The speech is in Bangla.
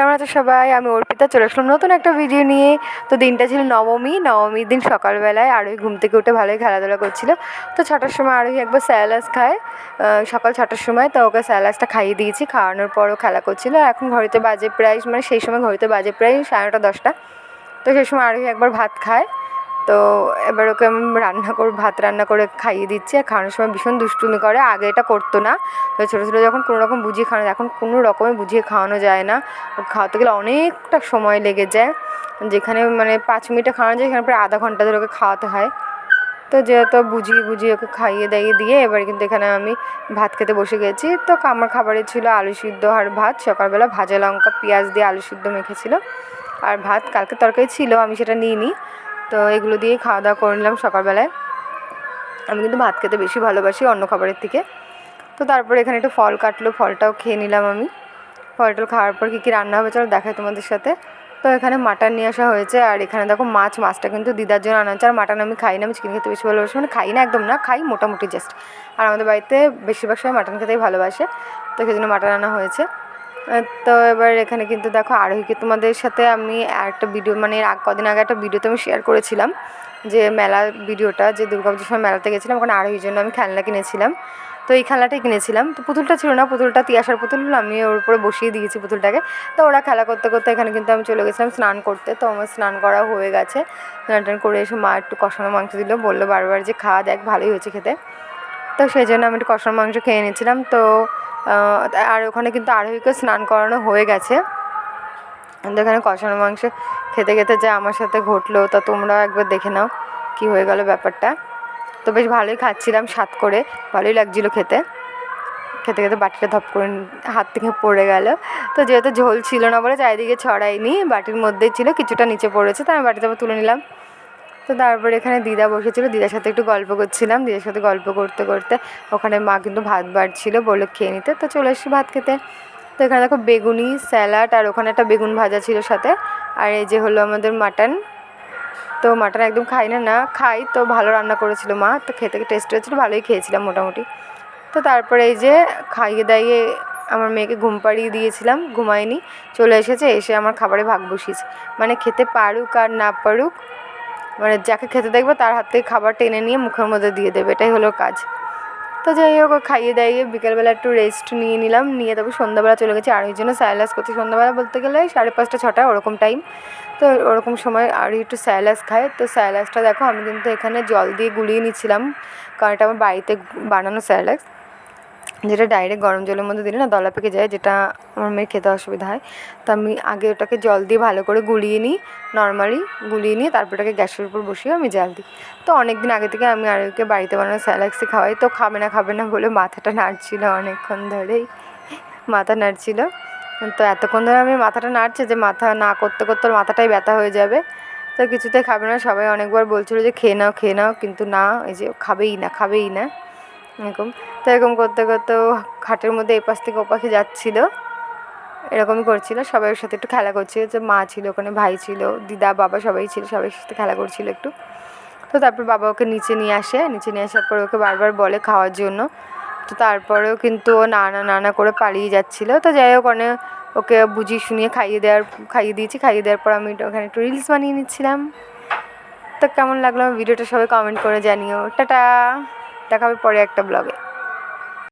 কেমন আছো সবাই? আমি অর্পিতা, চলে আসলাম নতুন একটা ভিডিও নিয়ে। তো দিনটা ছিল নবমী, নবমীর দিন সকালবেলায় আরোহী ঘুম থেকে উঠে ভালোই খেলাধুলা করছিল। তো ছটার সময় আরোহী একবার স্যালাস খায় সকাল ছটার সময়। তো ওকে স্যালাসটা খাইয়ে দিয়েছি, খাওয়ানোর পরও খেলা করছিল। আর এখন ঘড়িতে বাজে প্রায় মানে সেই সময় ঘড়িতে বাজে প্রায় সাড়ে নটা, দশটা। তো সেই সময় আরোহী একবার ভাত খায়। তো এবার ওকে আমি রান্না করে, ভাত রান্না করে খাইয়ে দিচ্ছি আর খাওয়ানোর সময় ভীষণ দুষ্টুমি করে, আগে এটা করতো না। তো ছোটো ছোটো যখন কোনো রকম বুঝিয়ে খাওয়ানো এখন কোনো রকমে বুঝিয়ে খাওয়ানো যায় না। খাওয়াতে গেলে অনেকটা সময় লেগে যায়। যেখানে মানে পাঁচ মিনিটে খাওয়ানো যায়, সেখানে প্রায় আধা ঘণ্টা ধরে ওকে খাওয়াতে হয়। তো যেহেতু বুঝিয়ে বুঝিয়ে ওকে খাইয়ে দাইয়ে দিয়ে এবার কিন্তু এখানে আমি ভাত খেতে বসে গেছি। তো আমার খাবারে ছিল আলু সিদ্ধ আর ভাত। সকালবেলা ভাজা লঙ্কা, পেঁয়াজ দিয়ে আলু সিদ্ধ মেখেছিল। আর ভাত কালকে তরকারি ছিল, আমি সেটা নিই নি তো এগুলো দিয়েই খাওয়া দাওয়া করে নিলাম সকালবেলায়। আমি কিন্তু ভাত খেতে বেশি ভালোবাসি অন্য খাবারের থেকে। তো তারপরে এখানে একটু ফল কাটলো, ফলটাও খেয়ে নিলাম আমি। ফল টল খাওয়ার পর কী কী রান্না হবে চলো দেখাই তোমাদের সাথে। তো এখানে মাটন নিয়ে আসা হয়েছে আর এখানে দেখো মাছ, মাছটা কিন্তু দিদার জন্য আনা হচ্ছে আর মাটন আমি খাই না, আমি চিকেন খেতে বেশি ভালোবাসি। মানে খাই না, একদম না, খাই মোটামুটি জাস্ট আর আমাদের বাড়িতে বেশিরভাগ সময় মাটন খেতেই ভালোবাসে। তো সেই জন্য মাটন আনা হয়েছে। তো এবার এখানে কিন্তু দেখো আরোহীকে তোমাদের সাথে আমি একটা ভিডিও মানে কদিন আগে একটা ভিডিওতে আমি শেয়ার করেছিলাম, যে মেলা ভিডিওটা যে দুর্গাপুজোর সময় মেলাতে গেছিলাম, ওখানে আরোহীর জন্য আমি খেলনা কিনেছিলাম। তো এই খেলনাটাই কিনেছিলাম। তো পুতুলটা ছিল না, পুতুলটা তিয়াসার পুতুল, আমি ওর উপরে বসিয়ে দিয়েছি পুতুলটাকে। তো ওরা খেলা করতে করতে এখানে কিন্তু আমি চলে গেছিলাম স্নান করতে। তো আমার স্নান করা হয়ে গেছে। স্নান টান করে এসে মা একটু কষানো মাংস দিল, বলল বারবার যে খাওয়া দেখ, ভালোই হয়েছে খেতে। তো সেই জন্য আমি একটু কষানো মাংস খেয়ে নিয়েছিলাম। তো আর ওখানে কিন্তু আরোহীকে স্নান করানো হয়ে গেছে। কিন্তু এখানে কষানো মাংস খেতে খেতে যা আমার সাথে ঘটলো, তা তোমরাও একবার দেখে নাও কি হয়ে গেল ব্যাপারটা। তো বেশ ভালোই খাচ্ছিলাম স্বাদ করে, ভালোই লাগছিল খেতে। খেতে খেতে বাটিটা ধপ করে হাত থেকে পড়ে গেল। তো যেহেতু ঝোল ছিল না বলে চারিদিকে ছড়াইনি বাটির মধ্যেই ছিল, কিছুটা নিচে পড়েছে তো আমি বাটিতে আবার তুলে নিলাম। তো তারপরে এখানে দিদা বসেছিল, দিদার সাথে একটু গল্প করছিলাম, দিদার সাথে গল্প করতে করতে ওখানে মা কিন্তু ভাত বাড়ছিল বলল খেয়ে নিতে, তো চলে এসেছি ভাত খেতে। তো এখানে দেখো বেগুনি, স্যালাড আর ওখানে একটা বেগুন ভাজা ছিল সাথে, আর এই যে হলো আমাদের মাটন। তো মাটন একদম খাই না না খাই তো ভালো রান্না করেছিল মা, তো খেতে টেস্ট হয়েছিল, ভালোই খেয়েছিলাম মোটামুটি। তো তারপরে এই যে খাইয়ে দাইয়ে আমার মেয়েকে ঘুম পাড়িয়ে দিয়েছিলাম, ঘুমায়নি, চলে এসেছে, এসে আমার খাবারে ভাগ বসিয়েছে। মানে খেতে পারুক আর না পারুক মানে যাকে খেতে দেখবে তার হাত থেকে খাবার টেনে নিয়ে মুখের মধ্যে দিয়ে দেবে, এটাই হলো কাজ। তো যাই হোক, খাইয়ে দাইয়ে বিকেলবেলা একটু রেস্ট নিয়ে নিলাম, নিয়ে তারপর সন্ধ্যাবেলা চলে গেছি আর ওই জন্য স্যালাস করতে সন্ধ্যাবেলা বলতে গেলে সাড়ে পাঁচটা, ছটা ওরকম টাইম তো ওরকম সময় আর একটু স্যালাস খায়। তো স্যালাসটা দেখো, আমি কিন্তু এখানে জল দিয়ে গুলিয়ে নিচ্ছিলাম, কারণ এটা আমার বাড়িতে বানানো স্যালাস। যেটা ডাইরেক্ট গরম জলের মধ্যে দিলে না দলা পেকে যায়, যেটা আমার মেয়ের খেতে অসুবিধা হয়। তো আমি আগে ওটাকে জল দিয়ে ভালো করে গুলিয়ে নিই নর্মালি গুলিয়ে নিয়ে তারপর ওটাকে গ্যাসের উপর বসিয়ে আমি জাল দিই। তো অনেক দিন আগে থেকে আমি আর ওকে বাড়িতে বানানো স্যালাক্সই খাওয়াই, তো খাবে না খাবে না বলে মাথাটা নাড়ছিল অনেকক্ষণ ধরেই। মাথা নাড়ছিল। তো এতক্ষণ ধরে আমি মাথাটা নাড়ছে যে মাথা না করতে করতে মাথাটাই ব্যথা হয়ে যাবে। তো কিছুতেই খাবে না, সবাই অনেকবার বলছিল যে খেয়ে নাও খেয়ে নাও, কিন্তু না, এই যে খাবেই না খাবেই না। এরকম। তো এরকম করতে করতে ও খাটের মধ্যে এপাশ থেকে ওপাশে যাচ্ছিল। এরকমই করছিল, সবাই ওর সাথে একটু খেলা করছিল। যে মা ছিল, ওখানে ভাই ছিল, দিদা, বাবা সবাই ছিল, সবাই সাথে খেলা করছিল একটু। তো তারপর বাবা ওকে নিচে নিয়ে আসে। নিচে নিয়ে আসার পর ওকে বারবার বলে খাওয়ার জন্য। তো তারপরেও কিন্তু ও নানা না না না করে পালিয়ে যাচ্ছিল। তো যাই হোক, অনেক ওকে বুঝিয়ে শুনিয়ে খাইয়ে দেওয়ার, খাইয়ে দিয়েছি। খাইয়ে দেওয়ার পর আমি ওখানে একটু রিলস বানিয়ে নিচ্ছিলাম। তো কেমন লাগল ভিডিওটা সবাই কমেন্ট করে জানিও। টাটা! দেখা হবে পরে একটা ব্লগে